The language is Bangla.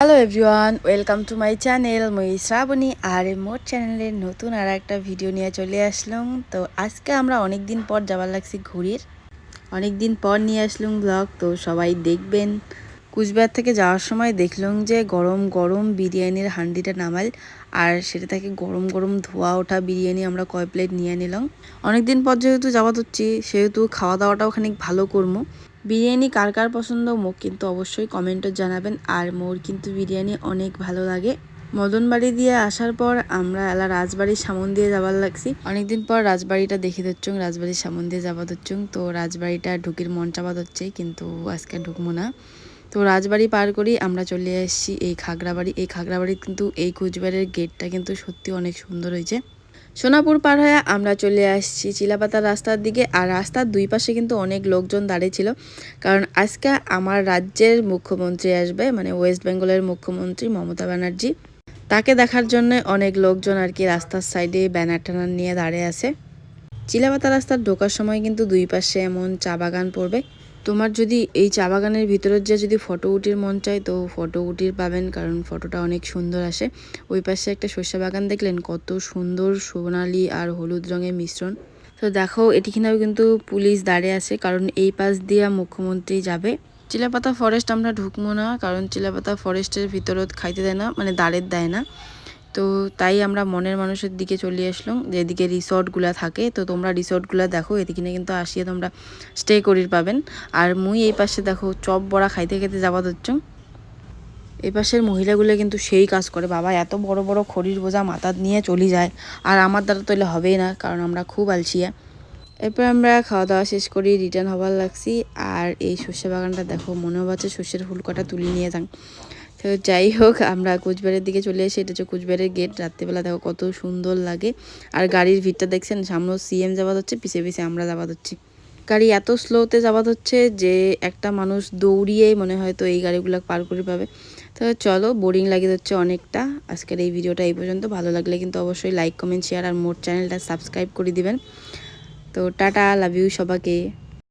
Hello everyone welcome to my channel মই শ্রাবণী আর মোট চ্যানেলের নতুন আর একটা ভিডিও নিয়ে চলে আসলাম। তো আজকে আমরা অনেক দিন পর যাবার লাগছি ঘুরির। অনেক দিন পর নিয়ে আসলাম ব্লগ তো সবাই দেখবেন। কুচবিহার থেকে যাওয়ার সময় দেখলাম যে গরম গরম বিরিয়ানির হান্ডিটা নামাল, আর সেটা থেকে গরম গরম ধোয়া ওঠা বিরিয়ানি আমরা কয় প্লেট নিয়ে নিলাম। অনেক দিন পর যেহেতু যাওয়া হচ্ছি, সেহেতু খাওয়া দাওয়াটাও খানিক ভালো করব বিরিয়ানি কার কার পছন্দ? মোক কিন্তু অবশ্যই কমেন্টে জানাবেন। আর মোর কিন্তু বিরিয়ানি অনেক ভালো লাগে। মদনবাড়ি দিয়ে আসার পর আমরা এলা রাজবাড়ির সামন দিয়ে যাবার লাগছি। অনেকদিন পর রাজবাড়িটা দেখে দিচ্ছুং রাজবাড়ির সামন দিয়ে যাবা দিচ্ছুং তো রাজবাড়িটা ঢুকির মন চাপা হচ্ছে কিন্তু আজকে ঢুকবো না। তো রাজবাড়ি পার করি আমরা চলে আসছি এই খাগড়াবাড়ি। এই খাগড়াবাড়ির কিন্তু এই কুচবিহারের গেটটা কিন্তু সত্যি অনেক সুন্দর হয়েছে। সোনাপুর পার হয়ে আমরা চলে আসছি। চিলাপাতা রাস্তার দিকে আর রাস্তার দুই পাশে কিন্তু অনেক লোকজন দাঁড়িয়ে ছিল। কারণ আজকে আমার রাজ্যের মুখ্যমন্ত্রী আসবে মানে ওয়েস্ট বেঙ্গলের মুখ্যমন্ত্রী মমতা ব্যানার্জি। তাকে দেখার জন্য অনেক লোকজন আর কি রাস্তার সাইডে ব্যানার টানার নিয়ে দাঁড়িয়ে আছে। চিলাপাতা রাস্তার ঢোকার সময় কিন্তু দুই পাশে এমন চা বাগান পড়বে। তোমার যদি এই চা বাগানের ভিতরের যে যদি ফটো উঠির মন চায়, তো ফটো উঠির পাবেন, কারণ ফটোটা অনেক সুন্দর আসে। ওই পাশে একটা শস্য বাগান দেখলেন, কত সুন্দর সোনালি আর হলুদ রঙের মিশ্রণ। তো দেখো এটিখানেও কিন্তু পুলিশ দাঁড়িয়ে আছে, কারণ এই পাশ দিয়ে মুখ্যমন্ত্রী যাবে। চিলাপাতা ফরেস্ট আমরা ঢুকবো না, কারণ চিলাপাতা ফরেস্টের ভিতরত খাইতে দেয় না মানে দাঁড়ের দেয় না। তো তাই আমরা মনের মানুষের দিকে চলে আসলাম যেদিকে রিসর্টগুলো থাকে। তো তোমরা রিসর্টগুলো দেখো, এদিকে কিন্তু আসিয়ে তোমরা স্টে করির পাবেন। আর মুই এই পাশে দেখো, চপ বড়া খাইতে খেতে যাবা হচ্ছে এই পাশের মহিলাগুলো কিন্তু সেই কাজ করে, বাবা এত বড় বড় খড়ির বোঝা মাথা নিয়ে চলে যায়। আর আমার দ্বারা তো হবেই না, কারণ আমরা খুব আলসিয়া। এরপর আমরা খাওয়া দাওয়া শেষ করি রিটার্ন হবার লাগছি। আর এই সর্ষে বাগানটা দেখো, মনে হচ্ছে সর্ষের ফুল কটা তুলে নিয়ে যান। তো যাই হোক, আমরা কুচবিহারের দিকে চলে এসে, এটা হচ্ছে কুচবিহারের গেট রাত্রিবেলা দেখো কত সুন্দর লাগে। আর গাড়ির ভিড়টা দেখছেন সামনে সিএম যাওয়া হচ্ছে, পিছে পিছে আমরা যাওয়া হচ্ছি। গাড়ি এত স্লোতে যাওয়া হচ্ছে যে একটা মানুষ দৌড়িয়ে মনে হয় তো এই গাড়িগুলো পার করে পাবে। তো চলো বোরিং লাগে হচ্ছে অনেকটা। আজকের এই ভিডিওটা এই পর্যন্ত। ভালো লাগলে কিন্তু অবশ্যই লাইক কমেন্ট শেয়ার আর মোট চ্যানেলটা সাবস্ক্রাইব করে দিবেন। তো টাটা লাভ ইউ সবাইকে।